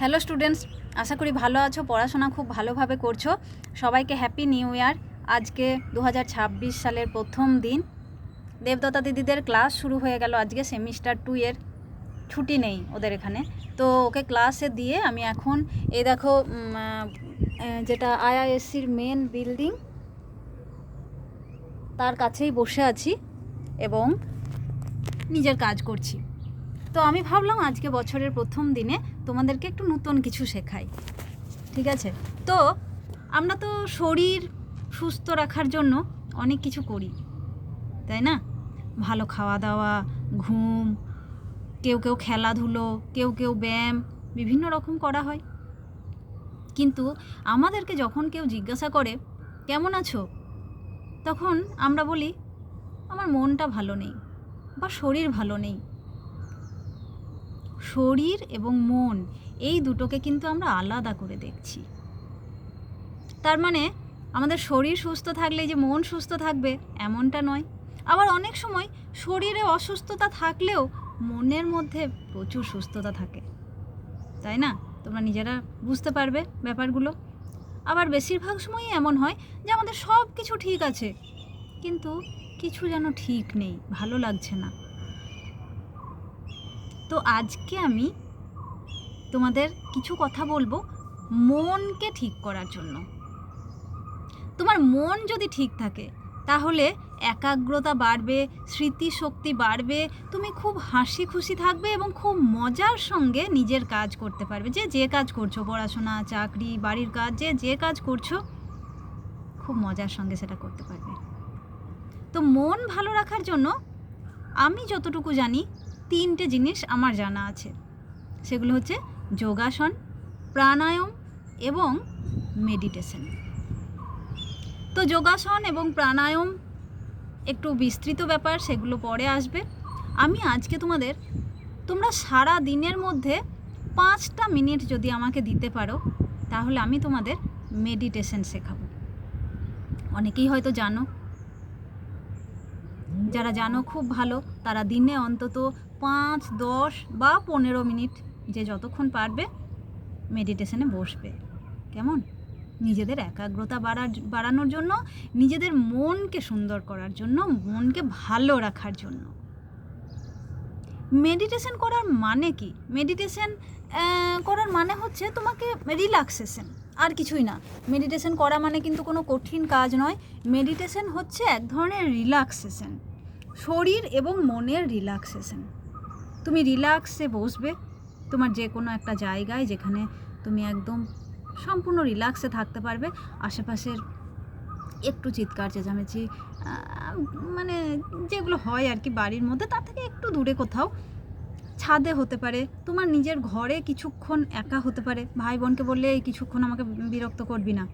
Hello students, আশা করি ভালো আছো, পড়াশোনা খুব ভালোভাবে করছ। সবাইকে হ্যাপি নিউ ইয়ার। আজকে দু হাজার ছাব্বিশ সালের প্রথম দিন। দেবদত্তা দিদিদের ক্লাস শুরু হয়ে গেল আজকে সেমিস্টার টু এর। ছুটি নেই ওদের এখানে। তো ওকে ক্লাসে দিয়ে আমি এখন এই দেখো যেটা আইআইএসসির মেন বিল্ডিং, তার কাছেই বসে আছি এবং নিজের কাজ করছি। তো আমি ভাবলাম আজকে বছরের প্রথম দিনে তোমাদেরকে একটু নতুন কিছু শেখাই। ঠিক আছে? তো আমরা তো শরীর সুস্থ রাখার জন্য অনেক কিছু করি, তাই না? ভালো খাওয়া দাওয়া ঘুম, কেউ কেউ খেলাধুলো, কেউ কেউ ব্যায়াম, বিভিন্ন রকম করা হয়। কিন্তু আমাদেরকে যখন কেউ জিজ্ঞাসা করে, কেমন আছো? তখন আমরা বলি, আমার মনটা ভালো নেই বা শরীর ভালো নেই। শরীর এবং মন, এই দুটোকে কিন্তু আমরা আলাদা করে দেখছি। তার মানে আমাদের শরীর সুস্থ থাকলে যে মন সুস্থ থাকবে, এমনটা নয়। আবার অনেক সময় শরীরে অসুস্থতা থাকলেও মনের মধ্যে প্রচুর সুস্থতা থাকে। তাই না? তোমরা নিজেরা বুঝতে পারবে ব্যাপারগুলো। আবার বেশিরভাগ সময়ই এমন হয় যে আমাদের সব কিছু ঠিক আছে, কিন্তু কিছু যেন ঠিক নেই, ভালো লাগছে না। তো আজকে আমি তোমাদের কিছু কথা বলব মনকে ঠিক করার জন্য। তোমার মন যদি ঠিক থাকে, তাহলে একাগ্রতা বাড়বে, স্মৃতিশক্তি বাড়বে, তুমি খুব হাসি খুশি থাকবে এবং খুব মজার সঙ্গে নিজের কাজ করতে পারবে। যে যে কাজ করছ, পড়াশোনা, চাকরি, বাড়ির কাজ, যে যে কাজ করছ, খুব মজার সঙ্গে সেটা করতে পারবে। তো মন ভালো রাখার জন্য আমি যতটুকু জানি তিনটে জিনিস আমার জানা আছে। সেগুলো হচ্ছে যোগাসন, প্রাণায়াম এবং মেডিটেশন তো যোগাসন এবং প্রাণায়াম একটু বিস্তৃত ব্যাপার, সেগুলো পরে আসবে। আমি আজকে তোমাদের, তোমরা সারা দিনের মধ্যে পাঁচটা মিনিট যদি আমাকে দিতে পারো, তাহলে আমি তোমাদের মেডিটেশন শেখাবো। অনেকেই হয়তো জানো, যারা জানো খুব ভালো তারা দিনে অন্তত পাঁচ, দশ বা পনেরো মিনিট যে যতক্ষণ পারবে মেডিটেশনে বসবে। কেমন? নিজেদের একাগ্রতা বাড়ার, বাড়ানোর জন্য, নিজেদের মনকে সুন্দর করার জন্য, মনকে ভালো রাখার জন্য। মেডিটেশন করার মানে কি? মেডিটেশন করার মানে হচ্ছে তোমাকে রিল্যাক্সেশন আর কিছুই না। মেডিটেশন করা মানে কিন্তু কোনো কঠিন কাজ নয়। মেডিটেশন হচ্ছে এক ধরনের রিল্যাক্সেশন শরীর এবং মনের রিল্যাক্সেশন তুমি রিল্যাক্সে বসবে, তোমার যে কোনো একটা জায়গায় যেখানে তুমি একদম সম্পূর্ণ রিল্যাক্সে থাকতে পারবে। আশেপাশের একটু চিৎকার, চেঁচামেচি মানে যেগুলো হয় আর কি বাড়ির মধ্যে, তার থেকে একটু দূরে কোথাও। ছাদে হতে পারে, তোমার নিজের ঘরে কিছুক্ষণ একা হতে পারে। ভাই বোনকে বললে, এই কিছুক্ষণ আমাকে বিরক্ত করবি না।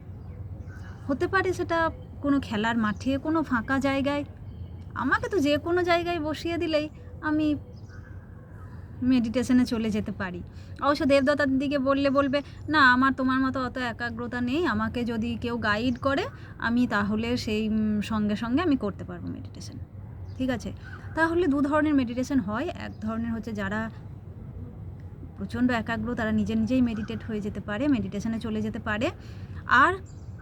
হতে পারে সেটা কোনো খেলার মাঠে, কোনো ফাঁকা জায়গায় আমাকে তো যে কোনো জায়গায় বসিয়ে দিলেই আমি মেডিটেশনে চলে যেতে পারি। অবশ্য দেবদত্তার দিকে বললে বলবে, না, আমার তোমার মতো অত একাগ্রতা নেই, আমাকে যদি কেউ গাইড করে, আমি তাহলে সেই সঙ্গে সঙ্গে আমি করতে পারব মেডিটেশন ঠিক আছে? তাহলে দু ধরনের মেডিটেশন হয়। এক ধরনের হচ্ছে যারা প্রচণ্ড একাগ্র, তারা নিজে নিজেই মেডিটেট হয়ে যেতে পারে মেডিটেশনে চলে যেতে পারে। আর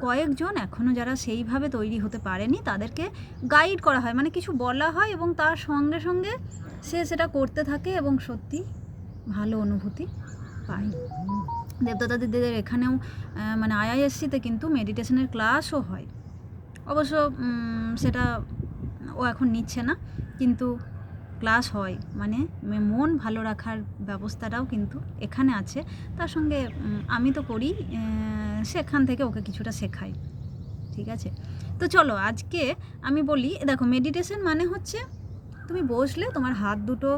কয়েকজন এখনও যারা সেইভাবে তৈরি হতে পারেনি, তাদেরকে গাইড করা হয়। মানে কিছু বলা হয় এবং তার সঙ্গে সঙ্গে সে সেটা করতে থাকে এবং সত্যি ভালো অনুভূতি পায়। দেবদত্তা দিদিদের এখানেও মানে আইআইএসসিতে কিন্তু মেডিটেশনের ক্লাসও হয়। অবশ্য সেটা ও এখন নিচ্ছে না, কিন্তু ক্লাস হয় মানে মন ভালো রাখার ব্যবস্থাটাও কিন্তু এখানে আছে। তার সঙ্গে আমি তো করি সেখান থেকে ওকে কিছুটা শেখাই, ঠিক আছে? তো চলো, আজকে আমি বলি, দেখো মেডিটেশন মানে হচ্ছে তুমি বসলে তোমার হাত দুটো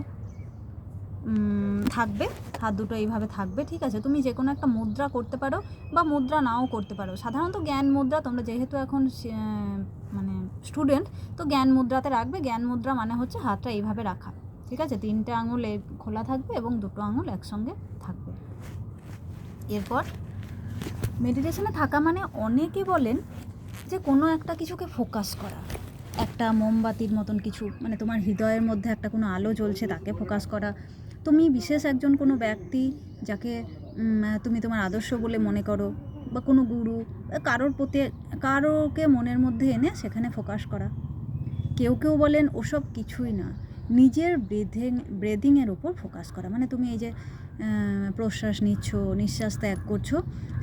থাকবে হাত দুটো এইভাবে থাকবে, ঠিক আছে? তুমি যে কোনো একটা মুদ্রা করতে পারো বা মুদ্রা নাও করতে পারো। সাধারণত জ্ঞান মুদ্রা, তোমরা যেহেতু এখন মানে স্টুডেন্ট তো জ্ঞান মুদ্রাতে রাখবে। জ্ঞান মুদ্রা মানে হচ্ছে হাতটা এইভাবে রাখা, ঠিক আছে? তিনটে আঙুল খোলা থাকবে এবং দুটো আঙুল একসঙ্গে থাকবে। এরপর মেডিটেশনে থাকা মানে অনেকে বলেন যে কোনো একটা কিছুকে ফোকাস করা। একটা মোমবাতির মতন কিছু মানে তোমার হৃদয়ের মধ্যে একটা কোনো আলো জ্বলছে, তাকে ফোকাস করা। তুমি বিশেষ একজন কোনো ব্যক্তি যাকে তুমি তোমার আদর্শ বলে মনে করো বা কোনো গুরু, কারোর প্রতি, কারোকে মনের মধ্যে এনে সেখানে ফোকাস করা। কেউ কেউ বলেন ওসব কিছুই না, নিজের ব্রেধিং ব্রেদিংয়ের ওপর ফোকাস করা। মানে তুমি এই যে প্রশ্বাস নিচ্ছ, নিঃশ্বাস ত্যাগ করছ,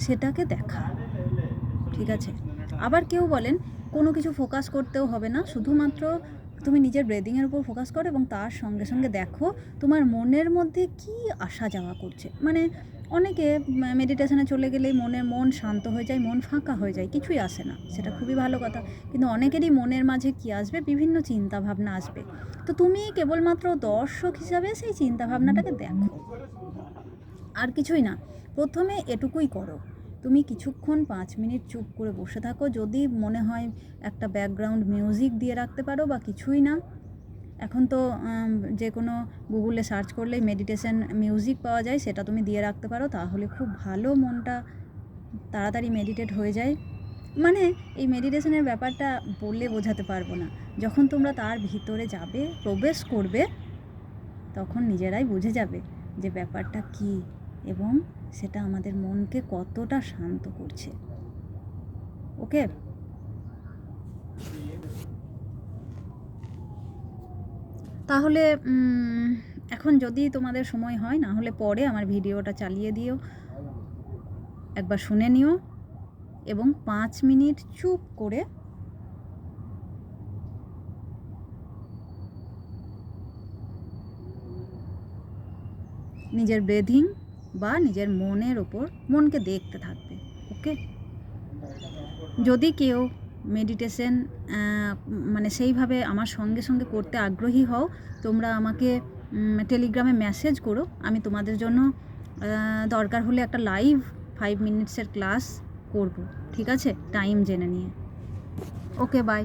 সেটাকে দেখা। ঠিক আছে? আবার কেউ বলেন কোনো কিছু ফোকাস করতেও হবে না, শুধুমাত্র তুমি নিজের ব্রেদিংয়ের উপর ফোকাস করো এবং তার সঙ্গে সঙ্গে দেখো তোমার মনের মধ্যে কি আসা যাওয়া করছে। মানে অনেকে মেডিটেশনে চলে গেলেই মনের মন শান্ত হয়ে যায়, মন ফাঁকা হয়ে যায়, কিছুই আসে না। সেটা খুবই ভালো কথা। কিন্তু অনেকেরই মনের মাঝে কি আসবে? বিভিন্ন চিন্তা ভাবনা আসবে। তো তুমি কেবলমাত্র দর্শক হিসাবে সেই চিন্তা ভাবনাটাকে দেখো। আর কিছুই না। প্রথমে এটুকুই করো। তুমি কিছুক্ষণ পাঁচ মিনিট চুপ করে বসে থাকো। যদি মনে হয় একটা ব্যাকগ্রাউন্ড মিউজিক দিয়ে রাখতে পারো বা কিছুই না, এখন তো যে কোনো গুগলে সার্চ করলেই মেডিটেশন মিউজিক পাওয়া যায়, সেটা তুমি দিয়ে রাখতে পারো। তাহলে খুব ভালো মনটা তাড়াতাড়ি মেডিটেট হয়ে যায়। মানে এই মেডিটেশনের ব্যাপারটা বললে বোঝাতে পারব না। যখন তোমরা তার ভিতরে যাবে, প্রবেশ করবে, তখন নিজেরাই বুঝে যাবে যে ব্যাপারটা কী। এবং সেটা আমাদের মনকে কতটা শান্ত করছে। ওকে? তাহলে এখন যদি তোমাদের সময় হয়, না হলে পরে আমার ভিডিওটা চালিয়ে দিও। একবার শুনে নিও এবং পাঁচ মিনিট চুপ করে নিজের ব্রেধিং বা নিজের মনের ওপর মনকে দেখতে থাকবে, ওকে? যদি কেউ মেডিটেশন মানে সেইভাবে আমার সঙ্গে সঙ্গে করতে আগ্রহী হও, তোমরা আমাকে টেলিগ্রামে মেসেজ করো। আমি তোমাদের জন্য দরকার হলে একটা লাইভ ফাইভ মিনিটসের ক্লাস করব, ঠিক আছে? টাইম জেনে নিয়ে। Okay bye